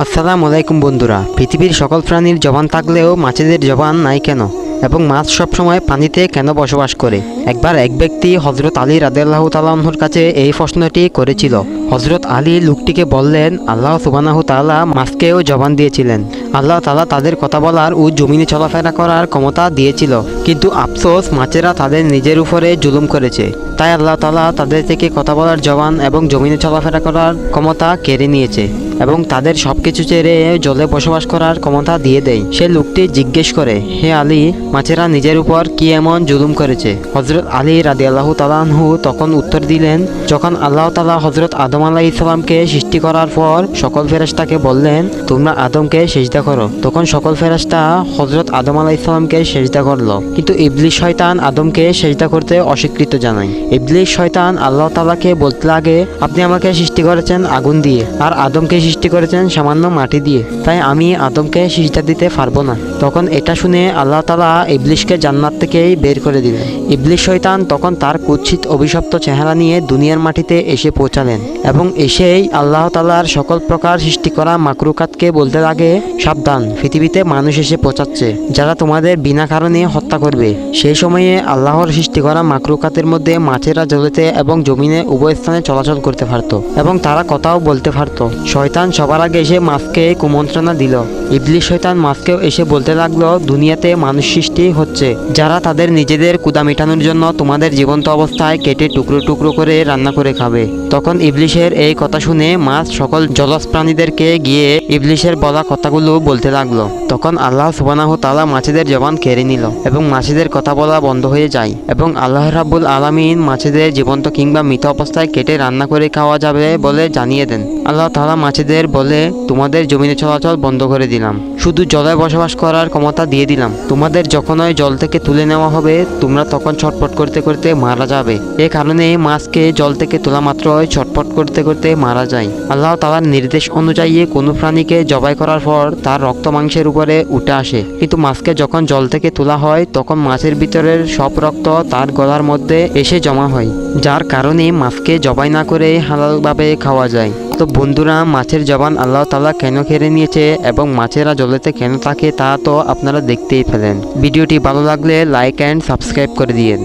আসসালামু আলাইকুম বন্ধুরা। পৃথিবীর সকল প্রাণীর জবান থাকলেও মাছেদের জবান নাই কেন? এবং মাছ সবসময় পানিতে কেন বসবাস করে? একবার এক ব্যক্তি হজরত আলী রাদেল্লাহ তালাহর কাছে এই প্রশ্নটি করেছিল। হজরত আলী লোকটিকে বললেন, আল্লাহ সুবানাহ তাআলা মাছকেও জবান দিয়েছিলেন। আল্লাহ তাআলা তাদের কথা বলার ও জমিনে চলাফেরা করার ক্ষমতা দিয়েছিল। কিন্তু আফসোস, মাছেরা তাদের নিজের উপরে জুলুম করেছে। তাই আল্লাহ তাআলা তাদের থেকে কথা বলার জবান এবং জমিনে চলাফেরা করার ক্ষমতা কেড়ে নিয়েছে। এবং তাদের সব কিছু ছেড়ে জলে বসবাস করার ক্ষমতা দিয়ে দেয়। সে লোকটি জিজ্ঞেস করে, হে আলী, মাছেরা নিজের উপর কি এমন জুলুম করেছে? হজরত আলী রাদি আল্লাহ তালাহু তখন উত্তর দিলেন, যখন আল্লাহ তালা হজরত আদম আলাহ ইসলামকে সৃষ্টি করার পর সকল ফেরেশতাকে বললেন, তোমরা আদমকে সেজদা করো। তখন সকল ফেরেশতা হজরত আদম আলাহ ইসলামকে সেজদা করল। কিন্তু ইবলিশ শয়তান আদমকে সেজদা করতে অস্বীকৃত জানায়। ইবলিশ শয়তান আল্লাহ তালাকে বলতে লাগে, আপনি আমাকে সৃষ্টি করেছেন আগুন দিয়ে, আর আদমকে সৃষ্টি করেছেন সামান্য মাটি দিয়ে। তাই আমি আদমকে সিজদা দিতে পারব না। তখন এটা শুনে আল্লাহ তালা ইবলিশকে জান্নাত থেকেই বের করে দিলেন। ইবলিশ শয়তান তখন তার কুৎসিত অভিশপ্ত চেহারা নিয়ে দুনিয়ার মাটিতে এসে পৌঁছালেন এবং এসেই আল্লাহ তালার সকল প্রকার সৃষ্টি করা মাকরুকাতকে বলতে লাগে, সাবধান, পৃথিবীতে মানুষ এসে পৌঁছাচ্ছে, যারা তোমাদের বিনা কারণে হত্যা করবে। সেই সময়ে আল্লাহর সৃষ্টি করা মাকরুকাতের মধ্যে মাছেরা জলেতে এবং জমিনে উভয় স্থানে চলাচল করতে পারতো এবং তারা কথাও বলতে পারতো। শয়তান সবার আগে এসে মাছকে কুমন্ত্রণা দিল। ইবলিশ শয়তান মাছকেও এসে বলতে লাগল, দুনিয়াতে মানুষ সৃষ্টি হচ্ছে, যারা তাদের নিজেদের কুদা মেটানোর জন্য তোমাদের জীবন্ত অবস্থায় কেটে টুকরো টুকরো করে রান্না করে খাবে। তখন ইবলিশের এই কথা শুনে মাছ সকল জলজ প্রাণীদেরকে গিয়ে ইবলিশের বলা কথাগুলো বলতে লাগল। তখন আল্লাহ সুবানাহ তালা মাছেদের জবান কেড়ে নিল এবং মাছেদের কথা বলা বন্ধ হয়ে যায় এবং আল্লাহ রাব্বুল আলামিন মাছেদের জীবন্ত কিংবা মৃত অবস্থায় কেটে রান্না করে খাওয়া যাবে বলে জানিয়ে দেন। আল্লাহ তালা মাছেদের বলে, তোমাদের জমিনে চলাচল বন্ধ করে দিলাম। শুধু জলে বসবাস করার ক্ষমতা দিয়ে দিলাম। তোমাদের যখন ওই জল থেকে তুলে নেওয়া হবে, তোমরা তখন ছটপট করতে করতে মারা যাবে। এ কারণে মাছকে জল থেকে তোলা মাত্র ছটপট করতে করতে মারা যায়। আল্লাহ তালার নির্দেশ অনুযায়ী কোনো প্রাণীকে জবাই করার পর তার রক্ত মাংসের উপরে উঠে আসে। কিন্তু মাছকে যখন জল থেকে তোলা হয়, তখন মাছের ভিতরের সব রক্ত তার গলার মধ্যে এসে জমা হয়, যার কারণে মাছকে জবাই না করে হালালভাবে খাওয়া যায়। তো বন্ধুরা, মাছের জবান আল্লাহ তালা কেন কেড়ে নিয়েছে এবং মাছেরা জলেতে কেন থাকে তা তো আপনারা দেখতেই ফেলেন ভিডিওটি ভালো লাগলে লাইক অ্যান্ড সাবস্ক্রাইব করে দিয়েন।